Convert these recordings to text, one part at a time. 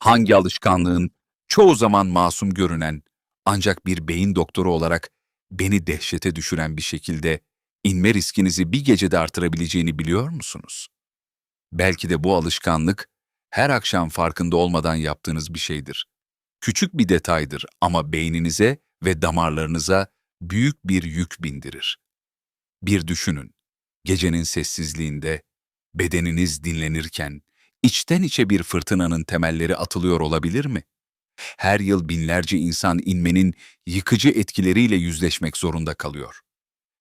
Hangi alışkanlığın çoğu zaman masum görünen ancak bir beyin doktoru olarak beni dehşete düşüren bir şekilde inme riskinizi bir gecede artırabileceğini biliyor musunuz? Belki de bu alışkanlık her akşam farkında olmadan yaptığınız bir şeydir. Küçük bir detaydır ama beyninize ve damarlarınıza büyük bir yük bindirir. Bir düşünün, gecenin sessizliğinde, bedeniniz dinlenirken, içten içe bir fırtınanın temelleri atılıyor olabilir mi? Her yıl binlerce insan inmenin yıkıcı etkileriyle yüzleşmek zorunda kalıyor.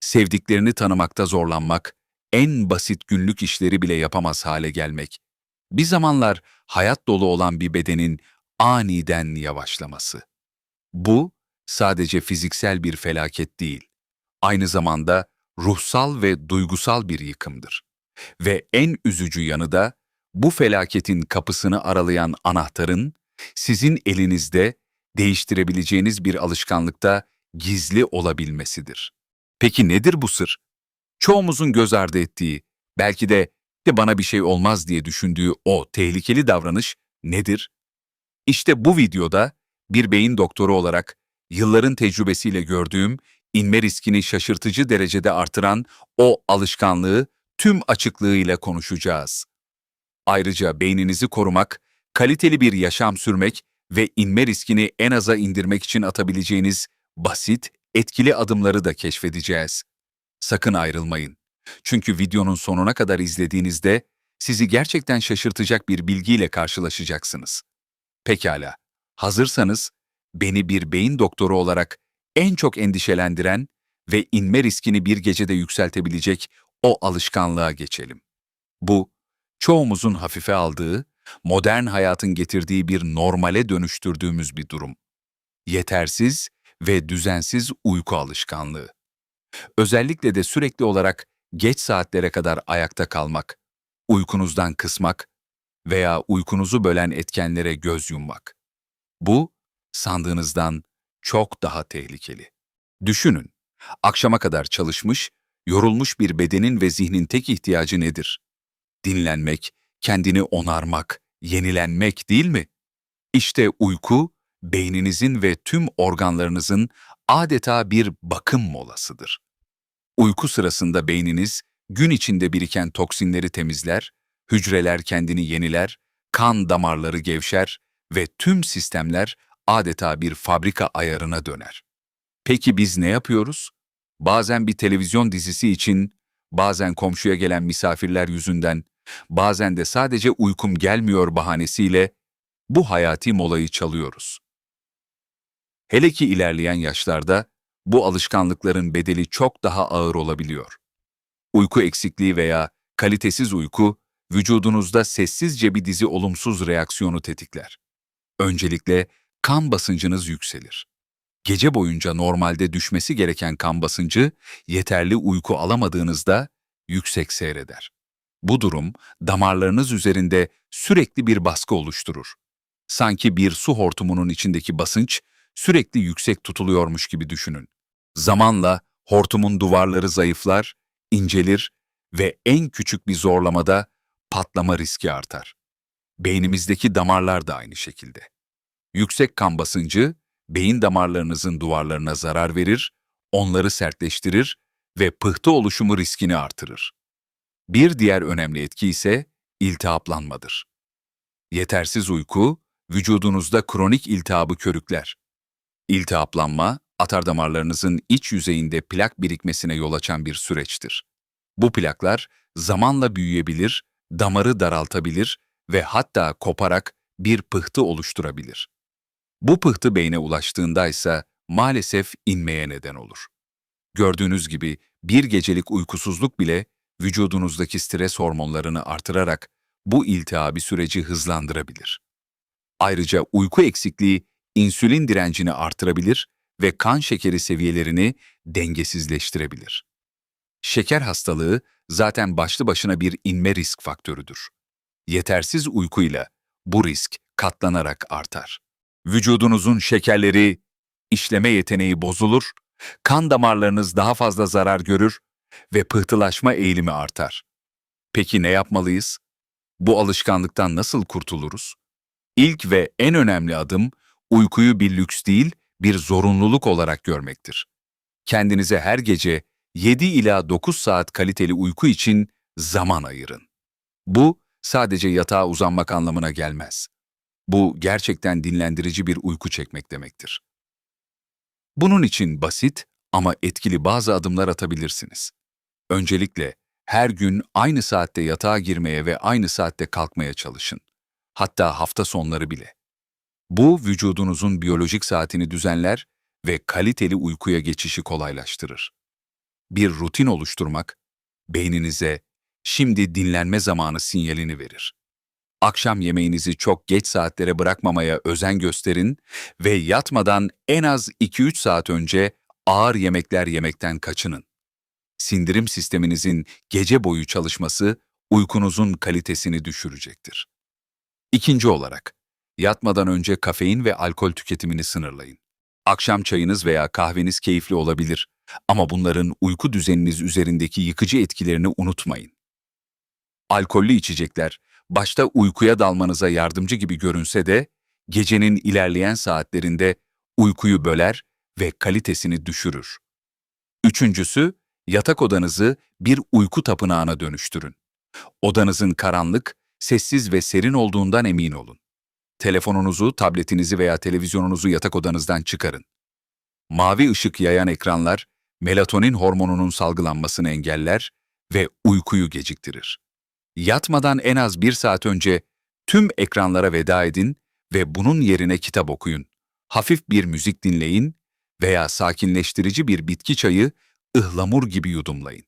Sevdiklerini tanımakta zorlanmak, en basit günlük işleri bile yapamaz hale gelmek. Bir zamanlar hayat dolu olan bir bedenin aniden yavaşlaması. Bu sadece fiziksel bir felaket değil, aynı zamanda ruhsal ve duygusal bir yıkımdır. Ve en üzücü yanı da bu felaketin kapısını aralayan anahtarın sizin elinizde değiştirebileceğiniz bir alışkanlıkta gizli olabilmesidir. Peki nedir bu sır? Çoğumuzun göz ardı ettiği, belki de de bana bir şey olmaz diye düşündüğü o tehlikeli davranış nedir? İşte bu videoda bir beyin doktoru olarak yılların tecrübesiyle gördüğüm inme riskini şaşırtıcı derecede artıran o alışkanlığı tüm açıklığıyla konuşacağız. Ayrıca beyninizi korumak, kaliteli bir yaşam sürmek ve inme riskini en aza indirmek için atabileceğiniz basit, etkili adımları da keşfedeceğiz. Sakın ayrılmayın. Çünkü videonun sonuna kadar izlediğinizde sizi gerçekten şaşırtacak bir bilgiyle karşılaşacaksınız. Pekala, hazırsanız beni bir beyin doktoru olarak en çok endişelendiren ve inme riskini bir gecede yükseltebilecek o alışkanlığa geçelim. Bu, çoğumuzun hafife aldığı, modern hayatın getirdiği bir normale dönüştürdüğümüz bir durum. Yetersiz ve düzensiz uyku alışkanlığı. Özellikle de sürekli olarak geç saatlere kadar ayakta kalmak, uykunuzdan kısmak veya uykunuzu bölen etkenlere göz yummak. Bu, sandığınızdan çok daha tehlikeli. Düşünün, akşama kadar çalışmış, yorulmuş bir bedenin ve zihnin tek ihtiyacı nedir? Dinlenmek, kendini onarmak, yenilenmek değil mi? İşte uyku, beyninizin ve tüm organlarınızın adeta bir bakım molasıdır. Uyku sırasında beyniniz gün içinde biriken toksinleri temizler, hücreler kendini yeniler, kan damarları gevşer ve tüm sistemler adeta bir fabrika ayarına döner. Peki biz ne yapıyoruz? Bazen bir televizyon dizisi için, bazen komşuya gelen misafirler yüzünden, bazen de sadece uykum gelmiyor bahanesiyle bu hayati molayı çalıyoruz. Hele ki ilerleyen yaşlarda bu alışkanlıkların bedeli çok daha ağır olabiliyor. Uyku eksikliği veya kalitesiz uyku, vücudunuzda sessizce bir dizi olumsuz reaksiyonu tetikler. Öncelikle kan basıncınız yükselir. Gece boyunca normalde düşmesi gereken kan basıncı yeterli uyku alamadığınızda yüksek seyreder. Bu durum damarlarınız üzerinde sürekli bir baskı oluşturur. Sanki bir su hortumunun içindeki basınç sürekli yüksek tutuluyormuş gibi düşünün. Zamanla hortumun duvarları zayıflar, incelir ve en küçük bir zorlamada patlama riski artar. Beynimizdeki damarlar da aynı şekilde. Yüksek kan basıncı, beyin damarlarınızın duvarlarına zarar verir, onları sertleştirir ve pıhtı oluşumu riskini artırır. Bir diğer önemli etki ise iltihaplanmadır. Yetersiz uyku, vücudunuzda kronik iltihabı körükler. İltihaplanma, atardamarlarınızın iç yüzeyinde plak birikmesine yol açan bir süreçtir. Bu plaklar zamanla büyüyebilir, damarı daraltabilir ve hatta koparak bir pıhtı oluşturabilir. Bu pıhtı beyne ulaştığında ise maalesef inmeye neden olur. Gördüğünüz gibi bir gecelik uykusuzluk bile vücudunuzdaki stres hormonlarını artırarak bu iltihabi süreci hızlandırabilir. Ayrıca uyku eksikliği insülin direncini artırabilir ve kan şekeri seviyelerini dengesizleştirebilir. Şeker hastalığı zaten başlı başına bir inme risk faktörüdür. Yetersiz uykuyla bu risk katlanarak artar. Vücudunuzun şekerleri, işleme yeteneği bozulur, kan damarlarınız daha fazla zarar görür ve pıhtılaşma eğilimi artar. Peki ne yapmalıyız? Bu alışkanlıktan nasıl kurtuluruz? İlk ve en önemli adım uykuyu bir lüks değil, bir zorunluluk olarak görmektir. Kendinize her gece 7 ila 9 saat kaliteli uyku için zaman ayırın. Bu sadece yatağa uzanmak anlamına gelmez. Bu gerçekten dinlendirici bir uyku çekmek demektir. Bunun için basit ama etkili bazı adımlar atabilirsiniz. Öncelikle her gün aynı saatte yatağa girmeye ve aynı saatte kalkmaya çalışın. Hatta hafta sonları bile. Bu vücudunuzun biyolojik saatini düzenler ve kaliteli uykuya geçişi kolaylaştırır. Bir rutin oluşturmak beyninize şimdi dinlenme zamanı sinyalini verir. Akşam yemeğinizi çok geç saatlere bırakmamaya özen gösterin ve yatmadan en az 2-3 saat önce ağır yemekler yemekten kaçının. Sindirim sisteminizin gece boyu çalışması uykunuzun kalitesini düşürecektir. İkinci olarak, yatmadan önce kafein ve alkol tüketimini sınırlayın. Akşam çayınız veya kahveniz keyifli olabilir ama bunların uyku düzeniniz üzerindeki yıkıcı etkilerini unutmayın. Alkollü içecekler, başta uykuya dalmanıza yardımcı gibi görünse de, gecenin ilerleyen saatlerinde uykuyu böler ve kalitesini düşürür. Üçüncüsü, yatak odanızı bir uyku tapınağına dönüştürün. Odanızın karanlık, sessiz ve serin olduğundan emin olun. Telefonunuzu, tabletinizi veya televizyonunuzu yatak odanızdan çıkarın. Mavi ışık yayan ekranlar, melatonin hormonunun salgılanmasını engeller ve uykuyu geciktirir. Yatmadan en az bir saat önce tüm ekranlara veda edin ve bunun yerine kitap okuyun. Hafif bir müzik dinleyin veya sakinleştirici bir bitki çayı ıhlamur gibi yudumlayın.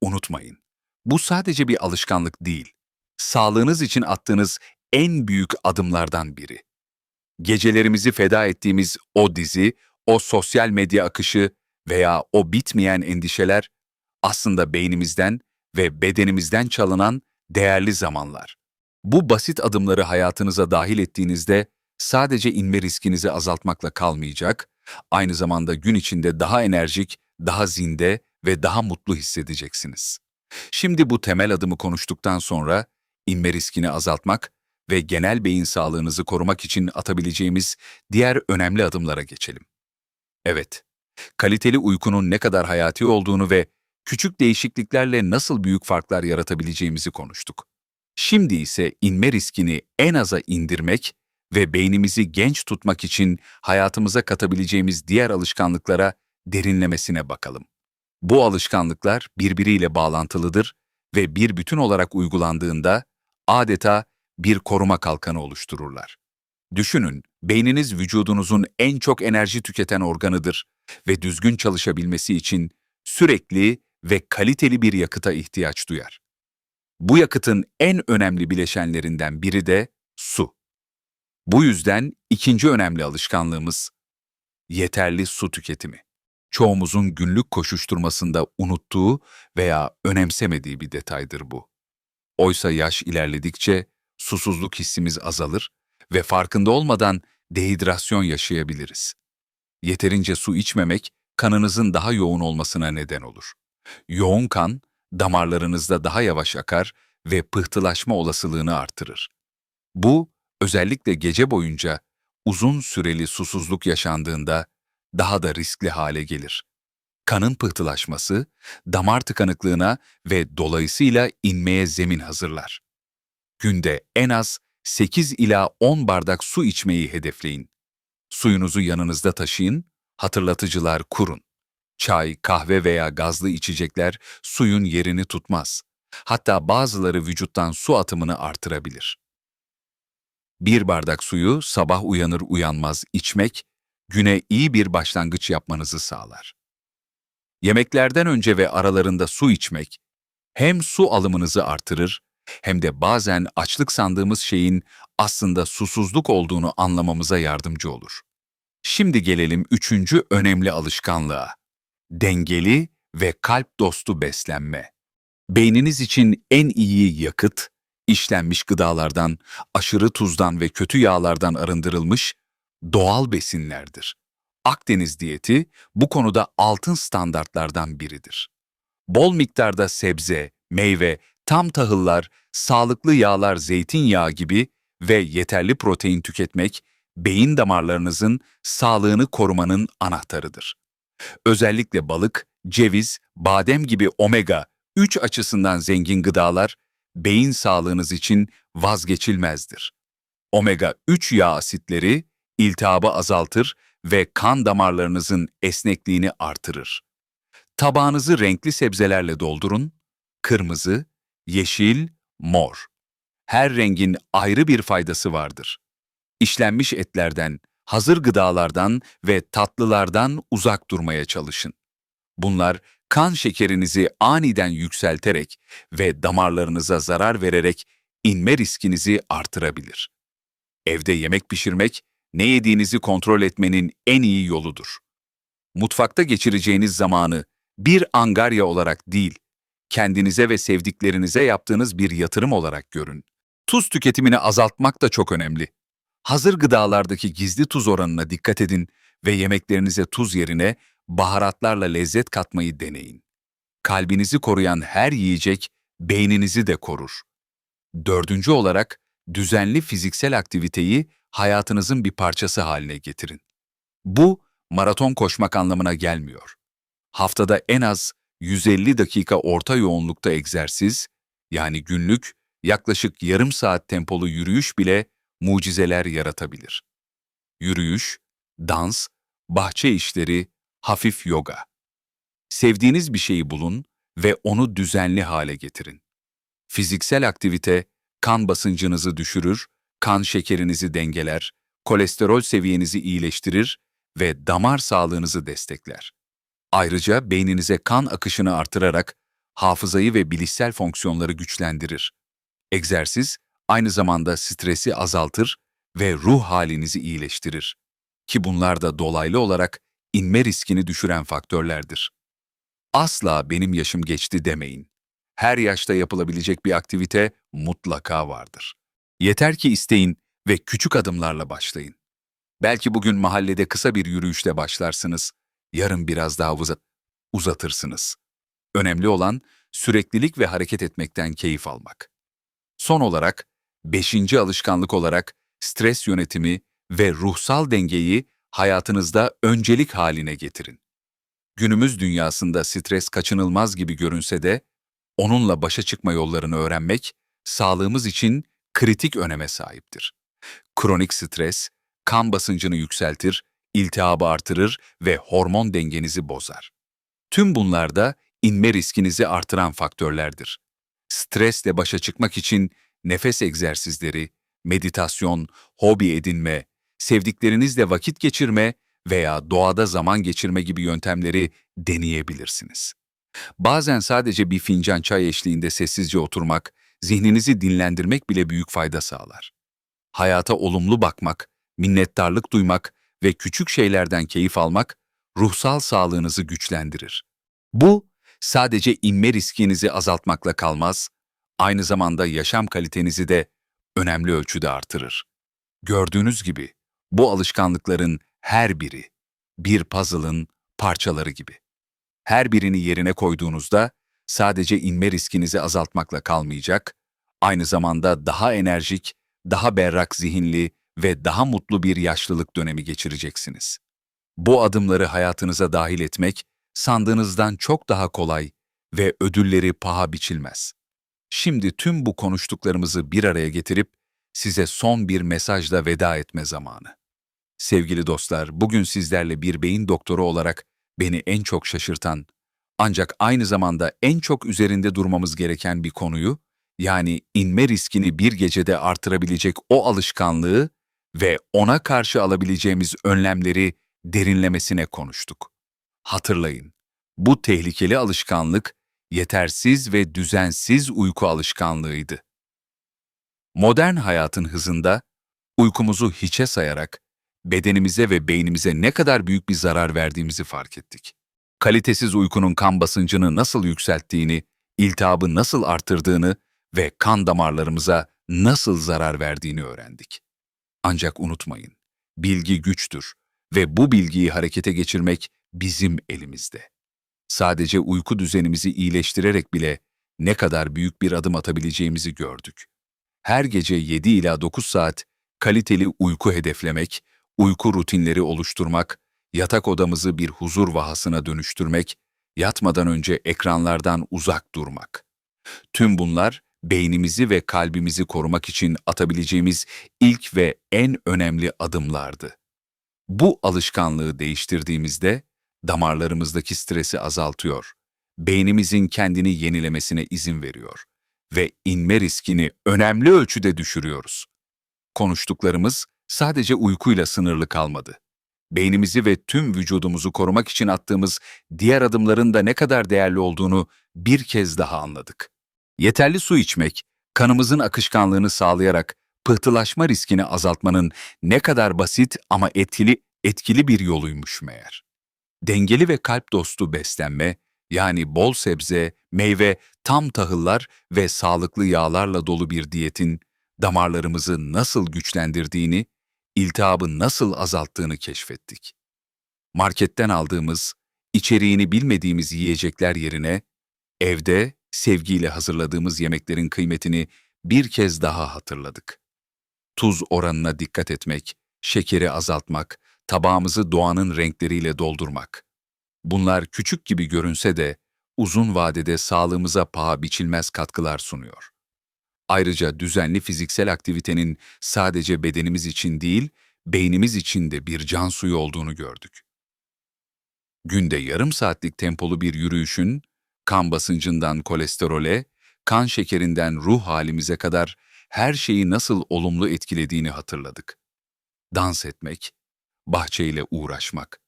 Unutmayın, bu sadece bir alışkanlık değil, sağlığınız için attığınız en büyük adımlardan biri. Gecelerimizi feda ettiğimiz o dizi, o sosyal medya akışı veya o bitmeyen endişeler aslında beynimizden ve bedenimizden çalınan değerli zamanlar. Bu basit adımları hayatınıza dahil ettiğinizde sadece inme riskinizi azaltmakla kalmayacak, aynı zamanda gün içinde daha enerjik, daha zinde ve daha mutlu hissedeceksiniz. Şimdi bu temel adımı konuştuktan sonra inme riskini azaltmak ve genel beyin sağlığınızı korumak için atabileceğimiz diğer önemli adımlara geçelim. Evet, kaliteli uykunun ne kadar hayati olduğunu ve küçük değişikliklerle nasıl büyük farklar yaratabileceğimizi konuştuk. Şimdi ise inme riskini en aza indirmek ve beynimizi genç tutmak için hayatımıza katabileceğimiz diğer alışkanlıklara derinlemesine bakalım. Bu alışkanlıklar birbiriyle bağlantılıdır ve bir bütün olarak uygulandığında adeta bir koruma kalkanı oluştururlar. Düşünün, beyniniz vücudunuzun en çok enerji tüketen organıdır ve düzgün çalışabilmesi için sürekli ve kaliteli bir yakıta ihtiyaç duyar. Bu yakıtın en önemli bileşenlerinden biri de su. Bu yüzden ikinci önemli alışkanlığımız yeterli su tüketimi. Çoğumuzun günlük koşuşturmasında unuttuğu veya önemsemediği bir detaydır bu. Oysa yaş ilerledikçe susuzluk hissimiz azalır ve farkında olmadan dehidrasyon yaşayabiliriz. Yeterince su içmemek kanınızın daha yoğun olmasına neden olur. Yoğun kan damarlarınızda daha yavaş akar ve pıhtılaşma olasılığını artırır. Bu özellikle gece boyunca uzun süreli susuzluk yaşandığında daha da riskli hale gelir. Kanın pıhtılaşması damar tıkanıklığına ve dolayısıyla inmeye zemin hazırlar. Günde en az 8 ila 10 bardak su içmeyi hedefleyin. Suyunuzu yanınızda taşıyın, hatırlatıcılar kurun. Çay, kahve veya gazlı içecekler suyun yerini tutmaz. Hatta bazıları vücuttan su atımını artırabilir. Bir bardak suyu sabah uyanır uyanmaz içmek, güne iyi bir başlangıç yapmanızı sağlar. Yemeklerden önce ve aralarında su içmek, hem su alımınızı artırır, hem de bazen açlık sandığımız şeyin aslında susuzluk olduğunu anlamamıza yardımcı olur. Şimdi gelelim üçüncü önemli alışkanlığa. Dengeli ve kalp dostu beslenme. Beyniniz için en iyi yakıt, işlenmiş gıdalardan, aşırı tuzdan ve kötü yağlardan arındırılmış doğal besinlerdir. Akdeniz diyeti bu konuda altın standartlardan biridir. Bol miktarda sebze, meyve, tam tahıllar, sağlıklı yağlar, zeytinyağı gibi ve yeterli protein tüketmek, beyin damarlarınızın sağlığını korumanın anahtarıdır. Özellikle balık, ceviz, badem gibi omega 3 açısından zengin gıdalar beyin sağlığınız için vazgeçilmezdir. Omega 3 yağ asitleri iltihabı azaltır ve kan damarlarınızın esnekliğini artırır. Tabağınızı renkli sebzelerle doldurun. Kırmızı, yeşil, mor. Her rengin ayrı bir faydası vardır. İşlenmiş etlerden, hazır gıdalardan ve tatlılardan uzak durmaya çalışın. Bunlar kan şekerinizi aniden yükselterek ve damarlarınıza zarar vererek inme riskinizi artırabilir. Evde yemek pişirmek, ne yediğinizi kontrol etmenin en iyi yoludur. Mutfakta geçireceğiniz zamanı bir angarya olarak değil, kendinize ve sevdiklerinize yaptığınız bir yatırım olarak görün. Tuz tüketimini azaltmak da çok önemli. Hazır gıdalardaki gizli tuz oranına dikkat edin ve yemeklerinize tuz yerine baharatlarla lezzet katmayı deneyin. Kalbinizi koruyan her yiyecek beyninizi de korur. Dördüncü olarak düzenli fiziksel aktiviteyi hayatınızın bir parçası haline getirin. Bu maraton koşmak anlamına gelmiyor. Haftada en az 150 dakika orta yoğunlukta egzersiz, yani günlük yaklaşık yarım saat tempolu yürüyüş bile mucizeler yaratabilir. Yürüyüş, dans, bahçe işleri, hafif yoga. Sevdiğiniz bir şeyi bulun ve onu düzenli hale getirin. Fiziksel aktivite kan basıncınızı düşürür, kan şekerinizi dengeler, kolesterol seviyenizi iyileştirir ve damar sağlığınızı destekler. Ayrıca beyninize kan akışını artırarak hafızayı ve bilişsel fonksiyonları güçlendirir. Egzersiz aynı zamanda stresi azaltır ve ruh halinizi iyileştirir. Ki bunlar da dolaylı olarak inme riskini düşüren faktörlerdir. Asla benim yaşım geçti demeyin. Her yaşta yapılabilecek bir aktivite mutlaka vardır. Yeter ki isteyin ve küçük adımlarla başlayın. Belki bugün mahallede kısa bir yürüyüşle başlarsınız, yarın biraz daha uzat uzatırsınız. Önemli olan süreklilik ve hareket etmekten keyif almak. Son olarak, beşinci alışkanlık olarak stres yönetimi ve ruhsal dengeyi hayatınızda öncelik haline getirin. Günümüz dünyasında stres kaçınılmaz gibi görünse de, onunla başa çıkma yollarını öğrenmek, sağlığımız için kritik öneme sahiptir. Kronik stres, kan basıncını yükseltir, iltihabı artırır ve hormon dengenizi bozar. Tüm bunlar da inme riskinizi artıran faktörlerdir. Stresle başa çıkmak için nefes egzersizleri, meditasyon, hobi edinme, sevdiklerinizle vakit geçirme veya doğada zaman geçirme gibi yöntemleri deneyebilirsiniz. Bazen sadece bir fincan çay eşliğinde sessizce oturmak, zihninizi dinlendirmek bile büyük fayda sağlar. Hayata olumlu bakmak, minnettarlık duymak ve küçük şeylerden keyif almak ruhsal sağlığınızı güçlendirir. Bu sadece inme riskinizi azaltmakla kalmaz, aynı zamanda yaşam kalitenizi de önemli ölçüde artırır. Gördüğünüz gibi bu alışkanlıkların her biri bir puzzle'ın parçaları gibi. Her birini yerine koyduğunuzda sadece inme riskinizi azaltmakla kalmayacak, aynı zamanda daha enerjik, daha berrak zihinli ve daha mutlu bir yaşlılık dönemi geçireceksiniz. Bu adımları hayatınıza dahil etmek sandığınızdan çok daha kolay ve ödülleri paha biçilmez. Şimdi tüm bu konuştuklarımızı bir araya getirip size son bir mesajla veda etme zamanı. Sevgili dostlar, bugün sizlerle bir beyin doktoru olarak beni en çok şaşırtan, ancak aynı zamanda en çok üzerinde durmamız gereken bir konuyu, yani inme riskini bir gecede artırabilecek o alışkanlığı ve ona karşı alabileceğimiz önlemleri derinlemesine konuştuk. Hatırlayın, bu tehlikeli alışkanlık yetersiz ve düzensiz uyku alışkanlığıydı. Modern hayatın hızında uykumuzu hiçe sayarak bedenimize ve beynimize ne kadar büyük bir zarar verdiğimizi fark ettik. Kalitesiz uykunun kan basıncını nasıl yükselttiğini, iltihabı nasıl artırdığını ve kan damarlarımıza nasıl zarar verdiğini öğrendik. Ancak unutmayın, bilgi güçtür ve bu bilgiyi harekete geçirmek bizim elimizde. Sadece uyku düzenimizi iyileştirerek bile ne kadar büyük bir adım atabileceğimizi gördük. her gece 7 ila 9 saat kaliteli uyku hedeflemek, uyku rutinleri oluşturmak, yatak odamızı bir huzur vahasına dönüştürmek, yatmadan önce ekranlardan uzak durmak. Tüm bunlar beynimizi ve kalbimizi korumak için atabileceğimiz ilk ve en önemli adımlardı. Bu alışkanlığı değiştirdiğimizde damarlarımızdaki stresi azaltıyor, beynimizin kendini yenilemesine izin veriyor ve inme riskini önemli ölçüde düşürüyoruz. Konuştuklarımız sadece uykuyla sınırlı kalmadı. Beynimizi ve tüm vücudumuzu korumak için attığımız diğer adımların da ne kadar değerli olduğunu bir kez daha anladık. Yeterli su içmek, kanımızın akışkanlığını sağlayarak pıhtılaşma riskini azaltmanın ne kadar basit ama etkili etkili bir yoluymuş meğer. Dengeli ve kalp dostu beslenme, yani bol sebze, meyve, tam tahıllar ve sağlıklı yağlarla dolu bir diyetin damarlarımızı nasıl güçlendirdiğini, iltihabı nasıl azalttığını keşfettik. Marketten aldığımız, içeriğini bilmediğimiz yiyecekler yerine evde sevgiyle hazırladığımız yemeklerin kıymetini bir kez daha hatırladık. Tuz oranına dikkat etmek, şekeri azaltmak, tabağımızı doğanın renkleriyle doldurmak. Bunlar küçük gibi görünse de uzun vadede sağlığımıza paha biçilmez katkılar sunuyor. Ayrıca düzenli fiziksel aktivitenin sadece bedenimiz için değil, beynimiz için de bir can suyu olduğunu gördük. Günde yarım saatlik tempolu bir yürüyüşün, kan basıncından kolesterole, kan şekerinden ruh halimize kadar her şeyi nasıl olumlu etkilediğini hatırladık. Dans etmek, bahçeyle uğraşmak,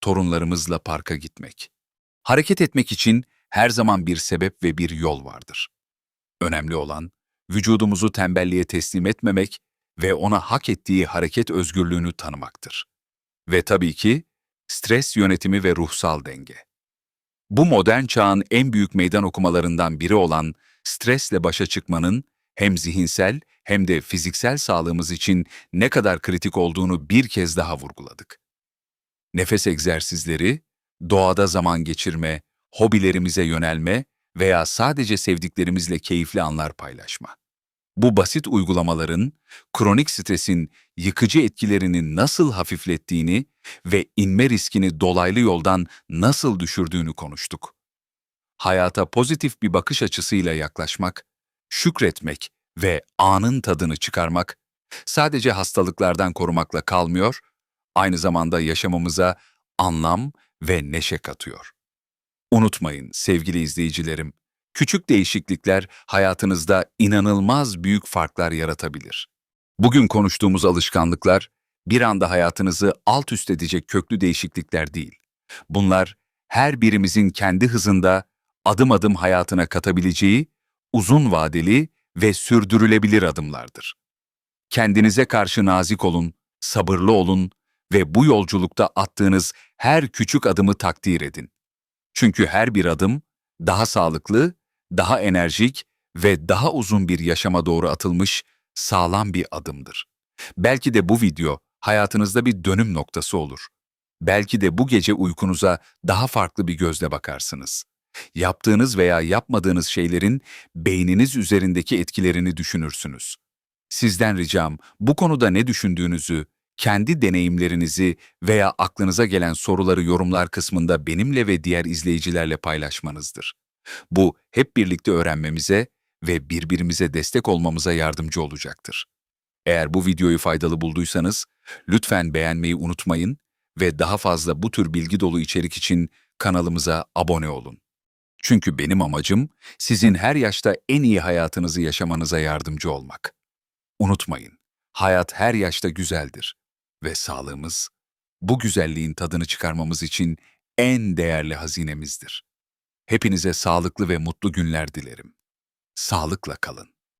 torunlarımızla parka gitmek. Hareket etmek için her zaman bir sebep ve bir yol vardır. Önemli olan, vücudumuzu tembelliğe teslim etmemek ve ona hak ettiği hareket özgürlüğünü tanımaktır. Ve tabii ki, stres yönetimi ve ruhsal denge. Bu modern çağın en büyük meydan okumalarından biri olan stresle başa çıkmanın hem zihinsel hem de fiziksel sağlığımız için ne kadar kritik olduğunu bir kez daha vurguladık. Nefes egzersizleri, doğada zaman geçirme, hobilerimize yönelme veya sadece sevdiklerimizle keyifli anlar paylaşma. Bu basit uygulamaların kronik stresin yıkıcı etkilerini nasıl hafiflettiğini ve inme riskini dolaylı yoldan nasıl düşürdüğünü konuştuk. Hayata pozitif bir bakış açısıyla yaklaşmak, şükretmek ve anın tadını çıkarmak sadece hastalıklardan korumakla kalmıyor, aynı zamanda yaşamımıza anlam ve neşe katıyor. Unutmayın sevgili izleyicilerim, küçük değişiklikler hayatınızda inanılmaz büyük farklar yaratabilir. Bugün konuştuğumuz alışkanlıklar bir anda hayatınızı alt üst edecek köklü değişiklikler değil. Bunlar her birimizin kendi hızında adım adım hayatına katabileceği uzun vadeli ve sürdürülebilir adımlardır. Kendinize karşı nazik olun, sabırlı olun ve bu yolculukta attığınız her küçük adımı takdir edin. Çünkü her bir adım daha sağlıklı, daha enerjik ve daha uzun bir yaşama doğru atılmış sağlam bir adımdır. Belki de bu video hayatınızda bir dönüm noktası olur. Belki de bu gece uykunuza daha farklı bir gözle bakarsınız. Yaptığınız veya yapmadığınız şeylerin beyniniz üzerindeki etkilerini düşünürsünüz. Sizden ricam bu konuda ne düşündüğünüzü, kendi deneyimlerinizi veya aklınıza gelen soruları yorumlar kısmında benimle ve diğer izleyicilerle paylaşmanızdır. Bu hep birlikte öğrenmemize ve birbirimize destek olmamıza yardımcı olacaktır. Eğer bu videoyu faydalı bulduysanız lütfen beğenmeyi unutmayın ve daha fazla bu tür bilgi dolu içerik için kanalımıza abone olun. Çünkü benim amacım sizin her yaşta en iyi hayatınızı yaşamanıza yardımcı olmak. Unutmayın, hayat her yaşta güzeldir ve sağlığımız bu güzelliğin tadını çıkarmamız için en değerli hazinemizdir. Hepinize sağlıklı ve mutlu günler dilerim. Sağlıkla kalın.